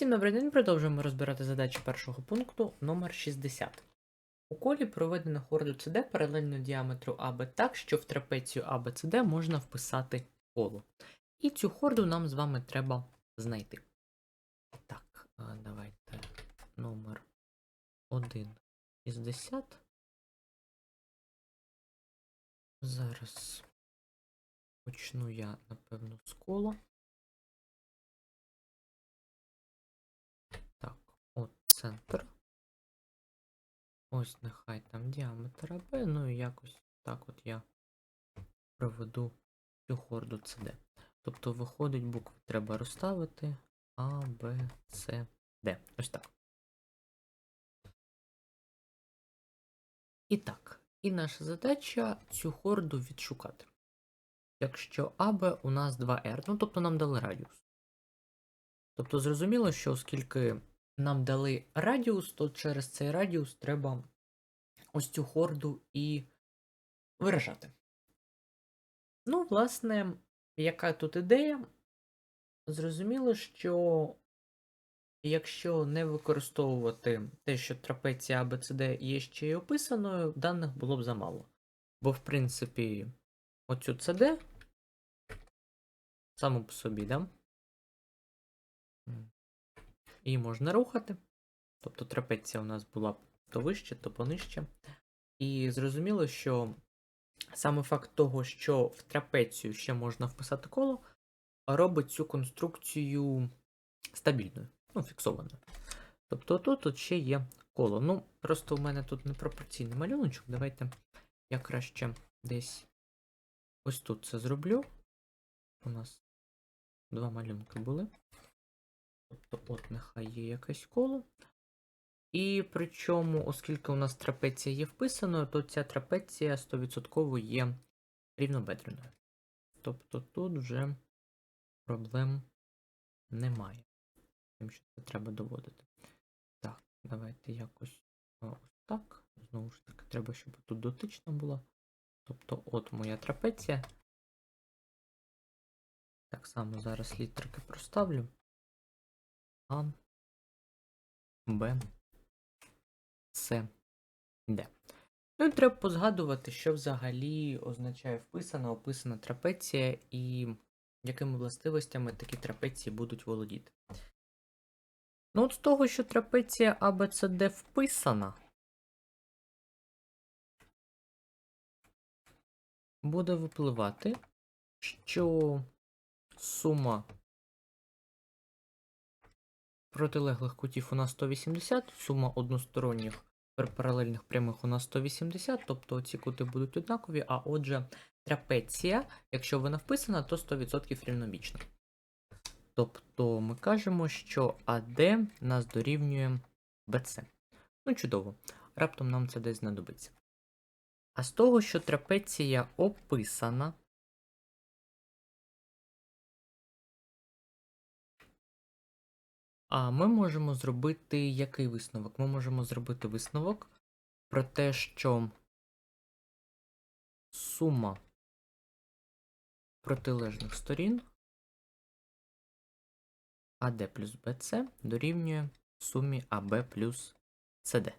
Всім добрий день, продовжуємо розбирати задачі першого пункту номер 60. У колі проведено хорду CD паралельно діаметру АБ так, що в трапецію ABCD можна вписати коло. І цю хорду нам з вами треба знайти. Так, давайте номер 1 із 10. Зараз почну я, напевно, з кола. Центр. Ось нехай там діаметр АБ, ну і якось так от я проведу цю хорду CD. Тобто, виходить, букви треба розставити А, Б, С, Д. Ось так. І так, і наша задача цю хорду відшукати. Якщо АБ у нас 2R, ну тобто нам дали радіус. Тобто зрозуміло, що оскільки нам дали радіус, то через цей радіус треба ось цю хорду і виражати. Ну, власне, яка тут ідея? Зрозуміло, що якщо не використовувати те, що трапеція ABCD є ще й описаною, даних було б замало. Бо, в принципі, оцю CD саму по собі, да? Її можна рухати. Тобто трапеція у нас була то вище, то понижче. І зрозуміло, що саме факт того, що в трапецію ще можна вписати коло, робить цю конструкцію стабільною, ну, фіксованою. Тобто тут от ще є коло. Ну, просто у мене тут непропорційний малюночок. Давайте я краще десь ось тут це зроблю. У нас два малюнки були. Тобто, от нехай є якесь коло. І причому, оскільки у нас трапеція є вписаною, то ця трапеція 100% є рівнобедреною. Тобто тут вже проблем немає. Тим, що це треба доводити. Так, давайте якось ось так. Знову ж таки, треба, щоб тут дотична була. Тобто, от моя трапеція. Так само зараз літерки проставлю. А, Б, С, Д. Ну і треба позгадувати, що взагалі означає вписана, описана трапеція і якими властивостями такі трапеції будуть володіти. Ну, от з того, що трапеція ABCD вписана, буде випливати, що сума протилеглих кутів у нас 180, сума односторонніх паралельних прямих у нас 180, тобто ці кути будуть однакові, а отже, трапеція, якщо вона вписана, то 100% рівнобічна. Тобто ми кажемо, що АД нас дорівнює BC. Ну, чудово. Раптом нам це десь знадобиться. А з того, що трапеція описана, А ми можемо зробити який висновок? Ми можемо зробити висновок про те, що сума протилежних сторін АД плюс БЦ дорівнює сумі АБ плюс СД.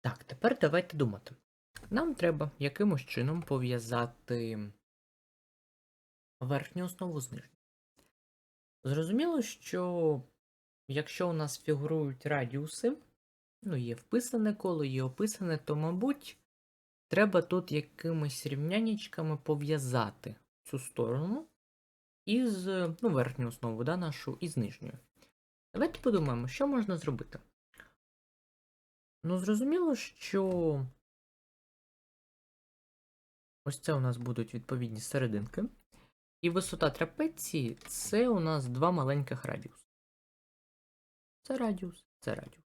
Так, тепер давайте думати. Нам треба якимось чином пов'язати верхню основу з нижньою. Зрозуміло, що якщо у нас фігурують радіуси, ну, є вписане коло, є описане, то, мабуть, треба тут якимись рівняннячками пов'язати цю сторону із ну, верхню основу, да, нашу, із нижньою. Давайте подумаємо, що можна зробити. Ну, зрозуміло, що ось це у нас будуть відповідні серединки. І висота трапеції це у нас два маленьких радіуси. Це радіус, це радіус.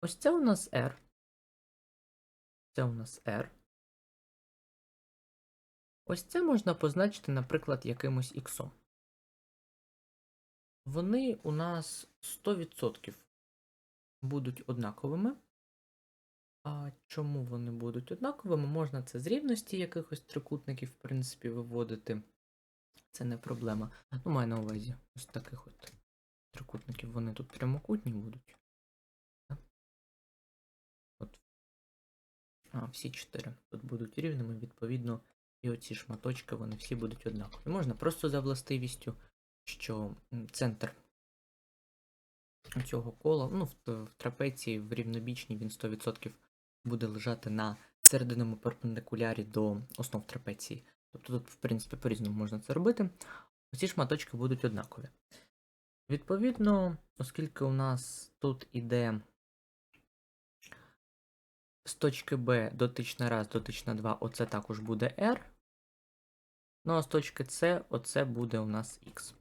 Ось це у нас R. Це у нас R. Ось це можна позначити, наприклад, якимось іксом. Вони у нас 100% будуть однаковими. А чому вони будуть однаковими? Можна це з рівності якихось трикутників, в принципі, виводити. Це не проблема. Ну, маю на увазі. Ось таких от трикутників. Вони тут прямокутні будуть. От. А, всі чотири тут будуть рівними, відповідно, і оці шматочки, вони всі будуть однакові. Можна просто за властивістю, що центр цього кола, ну, в, трапеції, в рівнобічній, він 100% буде лежати на серединному перпендикулярі до основ трапеції. Тобто тут, в принципі, по-різному можна це робити. Усі шматочки будуть однакові. Відповідно, оскільки у нас тут іде з точки Б дотична 1, дотична 2, оце також буде R. Ну а з точки С, оце буде у нас X.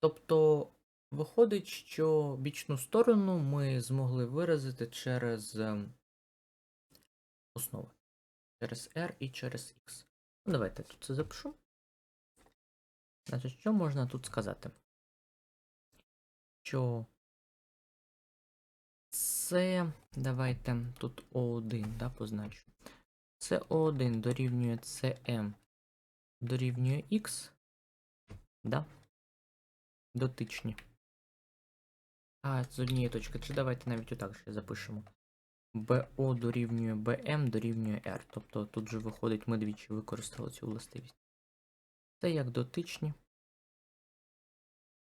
Тобто, виходить, що бічну сторону ми змогли виразити через ем, основи. Через R і через X. Ну, давайте тут це запишу. Значить, що можна тут сказати? Що це, давайте тут O1, да, позначу. Це O1 дорівнює CM дорівнює X, да? Дотичні. А, з однієї точки. Чи давайте навіть отак ще запишемо. BO дорівнює BM дорівнює R. Тобто тут же виходить, ми двічі використали цю властивість. Це як дотичні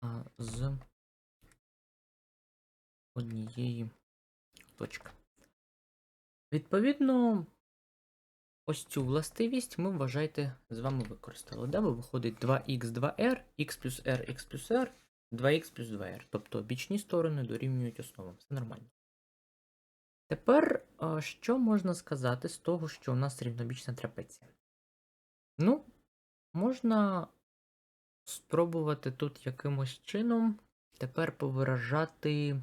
а, з однієї точки. Відповідно, ось цю властивість ми, вважайте, з вами використали. Да? Виходить 2х, 2r, x плюс r, x плюс r, 2х плюс 2r. Тобто бічні сторони дорівнюють основам. Все нормально. Тепер, що можна сказати з того, що у нас рівнобічна трапеція? Ну, можна спробувати тут якимось чином тепер повиражати,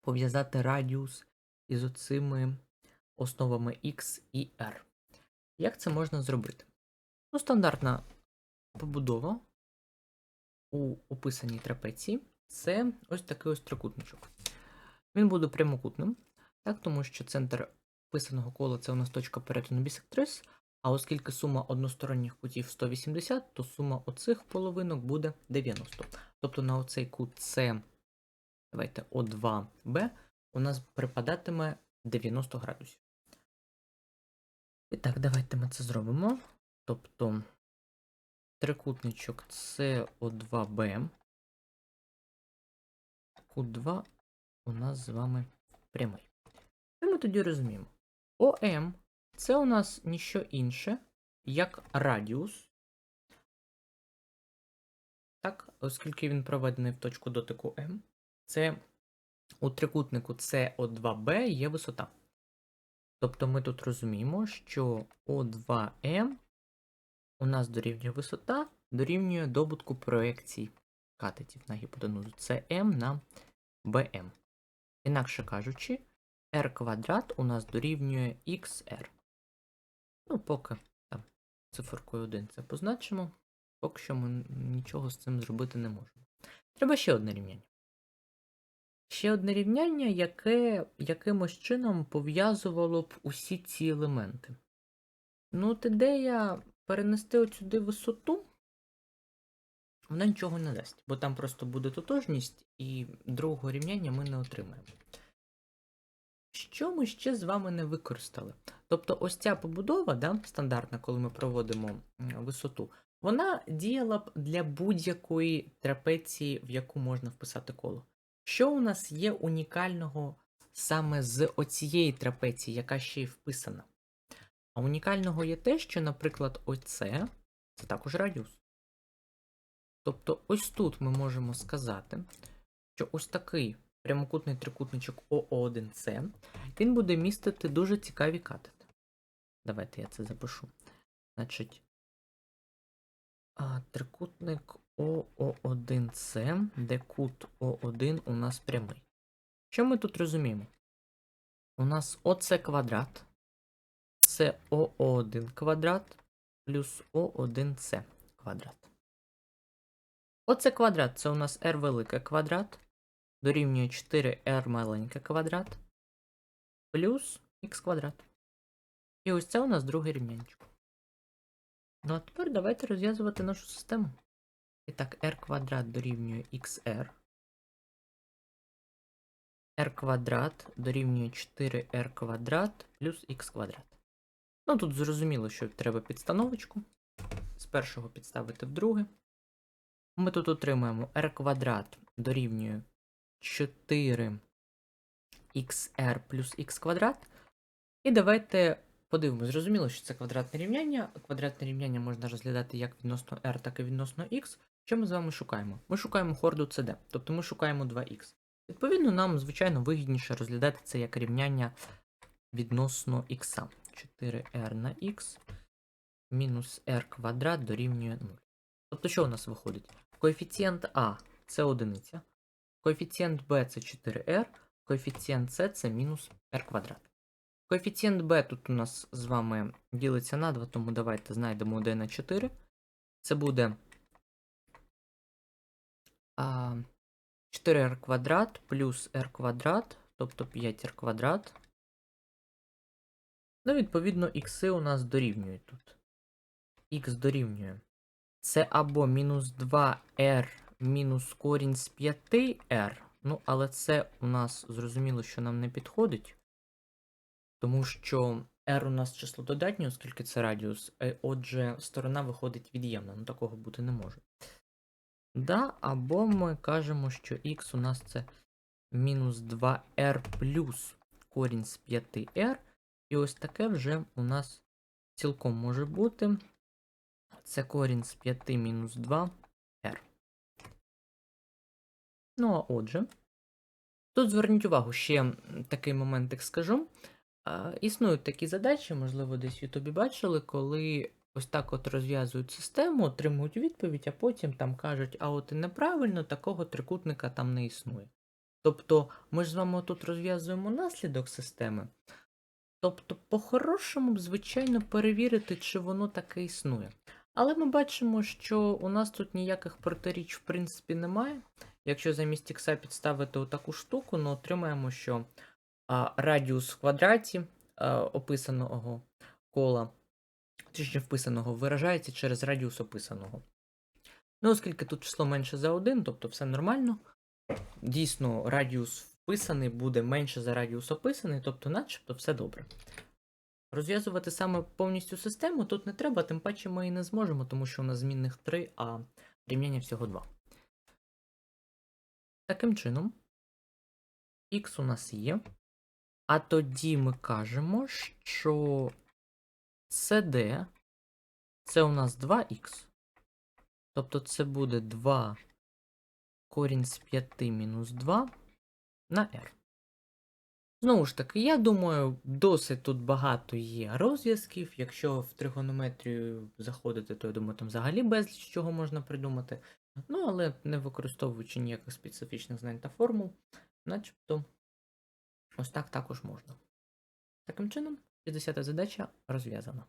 пов'язати радіус із оцими основами x і r. Як це можна зробити? Ну, стандартна побудова у описаній трапеції це ось такий ось трикутничок. Він буде прямокутним, так, тому що центр описаного кола це у нас точка перетину бісектрис, а оскільки сума односторонніх кутів 180, то сума оцих половинок буде 90. Тобто на оцей кут С, давайте О2Б, у нас припадатиме 90 градусів. І так, давайте ми це зробимо. Тобто трикутничок СО2Б. Кут 2 у нас з вами прямий. Що ми тоді розуміємо? ОМ це у нас ніщо інше, як радіус. Так, оскільки він проведений в точку дотику М, це у трикутнику СО2Б є висота. Тобто ми тут розуміємо, що О2М у нас дорівнює висота, дорівнює добутку проекцій катетів на гіпотенузу. Це М на БМ. Інакше кажучи, r квадрат у нас дорівнює xr. Ну, поки там циферкою 1 це позначимо. Поки що ми нічого з цим зробити не можемо. Треба ще одне рівняння. Ще одне рівняння, яке якимось чином пов'язувало б усі ці елементи. Ну, от ідея перенести от сюди висоту, вона нічого не дасть, бо там просто буде тотожність, і другого рівняння ми не отримаємо. Що ми ще з вами не використали? Тобто, ось ця побудова, да, стандартна, коли ми проводимо висоту, вона діяла б для будь-якої трапеції, в яку можна вписати коло. Що у нас є унікального саме з оцієї трапеції, яка ще й вписана? А унікального є те, що, наприклад, оце це також радіус. Тобто, ось тут ми можемо сказати, що ось такий прямокутний трикутничок ОО1С, він буде містити дуже цікаві катети. Давайте я це запишу. Значить, трикутник ОО1С, де кут О1 у нас прямий. Що ми тут розуміємо? У нас ОС квадрат, це ОО1 квадрат плюс О1С квадрат. Оце квадрат це у нас r велике квадрат дорівнює 4r маленьке квадрат плюс х квадрат. І ось це у нас друге рівнянчик. Ну а тепер давайте розв'язувати нашу систему. І так, r квадрат дорівнює xr. r квадрат дорівнює 4r квадрат плюс х квадрат. Ну тут зрозуміло, що треба підстановочку. З першого підставити в друге. Ми тут отримаємо r квадрат дорівнює 4 xr плюс х квадрат. І давайте подивимось. Зрозуміло, що це квадратне рівняння. Квадратне рівняння можна розглядати як відносно r, так і відносно x. Що ми з вами шукаємо? Ми шукаємо хорду CD, тобто ми шукаємо 2х. Відповідно, нам, звичайно, вигідніше розглядати це як рівняння відносно х. 4r на х мінус r квадрат дорівнює 0. Тобто, що у нас виходить? Коефіцієнт А це одиниця, коефіцієнт Б це 4r, коефіцієнт С це мінус r квадрат. Коефіцієнт b тут у нас з вами ділиться на 2, тому давайте знайдемо 1 на 4. Це буде а, 4r квадрат плюс r квадрат, тобто 5r квадрат. Ну, відповідно, ікси у нас дорівнюють тут. Х дорівнює. Це або мінус 2r мінус корінь з 5r. Ну, але це у нас зрозуміло, що нам не підходить. Тому що r у нас число додатнє, оскільки це радіус, е, отже, сторона виходить від'ємна, ну такого бути не може. Да, або ми кажемо, що x у нас це мінус 2r плюс корінь з 5r. І ось таке вже у нас цілком може бути. Це корінь з 5 мінус 2r. Ну, а отже, тут зверніть увагу, ще такий моментик скажу. Існують такі задачі, можливо, десь в Ютубі бачили, коли ось так от розв'язують систему, отримують відповідь, а потім там кажуть, а от і неправильно, такого трикутника там не існує. Тобто, ми ж з вами тут розв'язуємо наслідок системи. Тобто, по-хорошому звичайно, перевірити, чи воно таке існує. Але ми бачимо, що у нас тут ніяких протиріч, в принципі, немає. Якщо замість ікса підставити отаку штуку, ну отримаємо, що а, радіус в квадраті а, описаного кола, точніше вписаного, виражається через радіус описаного. Ну, оскільки тут число менше за 1, тобто все нормально. Дійсно, радіус вписаний буде менше за радіус описаний, тобто, начебто, все добре. Розв'язувати саме повністю систему тут не треба, тим паче ми і не зможемо, тому що у нас змінних 3, а рівняння всього 2. Таким чином, х у нас є. А тоді ми кажемо, що CD це у нас 2х. Тобто це буде 2 корінь з 5 мінус 2 на r. Знову ж таки, я думаю, досить тут багато є розв'язків. Якщо в тригонометрію заходити, то я думаю, там взагалі безліч чого можна придумати. Ну, але не використовуючи ніяких специфічних знань та формул, начебто ось так також можна. Таким чином, 60 задача розв'язана.